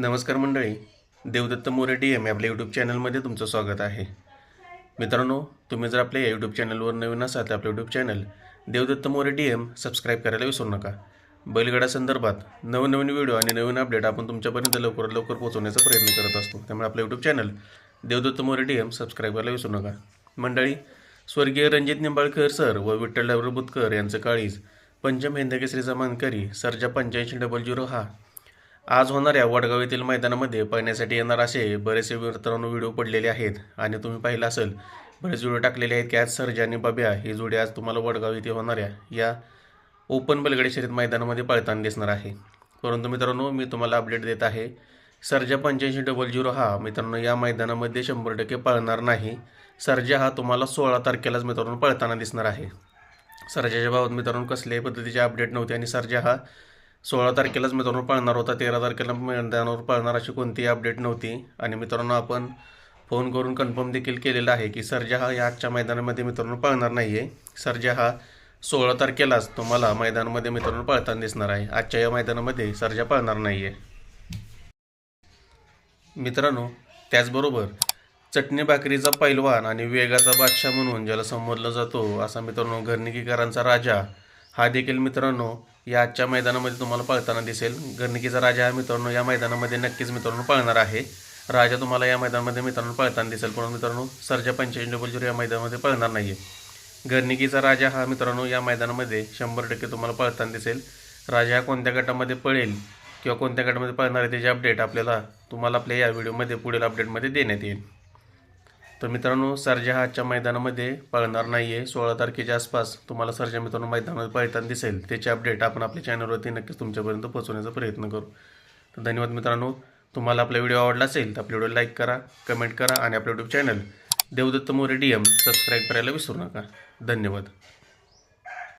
नमस्कार मंडळी Devdatta More D M आपल्या यूट्यूब चॅनलमध्ये तुमचं स्वागत आहे. मित्रांनो तुम्ही जर आपल्या या यूट्यूब चॅनलवर नवीन असाल तर आपलं YouTube channel Devdatta More D M subscribe करायला विसरू नका. बैलगाडा संदर्भात नवनवीन व्हिडिओ आणि नवीन अपडेट आपण तुमच्यापर्यंत लवकरात लवकर पोहोचवण्याचा प्रयत्न करत असतो. त्यामुळे आपलं YouTube channel Devdatta More D M subscribe करायला विसरू नका. मंडळी स्वर्गीय रणजित निंबाळकर सर व विठ्ठल डायव्हर बुतकर यांचं काळीज पंचम हिंदकेसरीचा मानकरी सरजा पंच्याऐंशी डबल झिरो हा आज होणाऱ्या वडगाव येथील मैदानामध्ये पाहण्यासाठी येणार असे बरेचसे मित्रांनो व्हिडिओ पडलेले आहेत. आणि तुम्ही पाहिलं असेल बरेच व्हिडिओ टाकलेले आहेत की आज सर्जा आणि बब्या ही जोडी आज तुम्हाला वडगाव येथे होणाऱ्या या ओपन बलगडी शर्यत मैदानामध्ये पळताना दिसणार आहे. परंतु मित्रांनो मी तुम्हाला अपडेट देत आहे सर्जा पंच्याऐंशी डबल झिरो हा मित्रांनो या मैदानामध्ये शंभर टक्के पळणार नाही. सर्जा हा तुम्हाला सोळा तारखेलाच मित्रांनो पळताना दिसणार आहे. सर्जाच्या बाबत मित्रांनो कसल्याही पद्धतीचे अपडेट नव्हते आणि सर्जा हा सोळा तारखेलाच मित्रांनो पळणार होता तेरा तारखेला मैदानावर पळणार अशी कोणतीही अपडेट नव्हती. आणि मित्रांनो आपण फोन करून कन्फर्म देखील केलेलं आहे की सर्जा हा या आजच्या मैदानामध्ये मित्रांनो पळणार नाही आहे सर्जा हा सोळा तारखेलाच तुम्हाला मैदानामध्ये मित्रांनो पळताना दिसणार आहे. आजच्या या मैदानामध्ये सर्जा पळणार नाही आहे मित्रांनो त्याचबरोबर चटणी भाकरीचा पैलवान आणि वेगाचा बादशाह म्हणून ज्याला संबोधला जातो असा मित्रांनो घरनिकीकरांचा राजा हा देखील मित्रांनो या आजच्या मैदानामध्ये तुम्हाला पळताना दिसेल. घरनिकीचा राजा हा मित्रांनो या मैदानामध्ये नक्कीच मित्रांनो पळणार आहे. राजा तुम्हाला या मैदानामध्ये मित्रांनो पळताना दिसेल. पण मित्रांनो सरजा पंच्याऐंशी डबल झिरो या मैदानामध्ये पळणार नाही आहे घरणिकीचा राजा हा मित्रांनो या मैदानामध्ये शंभर टक्के तुम्हाला पळताना दिसेल. राजा हा कोणत्या गटामध्ये पळेल किंवा कोणत्या गटामध्ये पळणार आहे त्याचे अपडेट आपल्याला तुम्हाला आपल्या या व्हिडिओमध्ये पुढील अपडेटमध्ये देण्यात येईल. तर मित्रांनो सर्जा हा आजच्या मैदानामध्ये पळणार नाही आहे सोळा तारखेच्या आसपास तुम्हाला सर्जा मित्रांनो मैदानामध्ये पळताना दिसेल. त्याचे अपडेट आपण आपल्या चॅनलवरती नक्कीच तुमच्यापर्यंत पोहोचवण्याचा प्रयत्न करू. तर धन्यवाद मित्रांनो. तुम्हाला आपला व्हिडिओ आवडला असेल तर आपल्या व्हिडिओ लाईक करा कमेंट करा आणि आपलं YouTube channel Devdatta More D M subscribe करायला विसरू नका. धन्यवाद.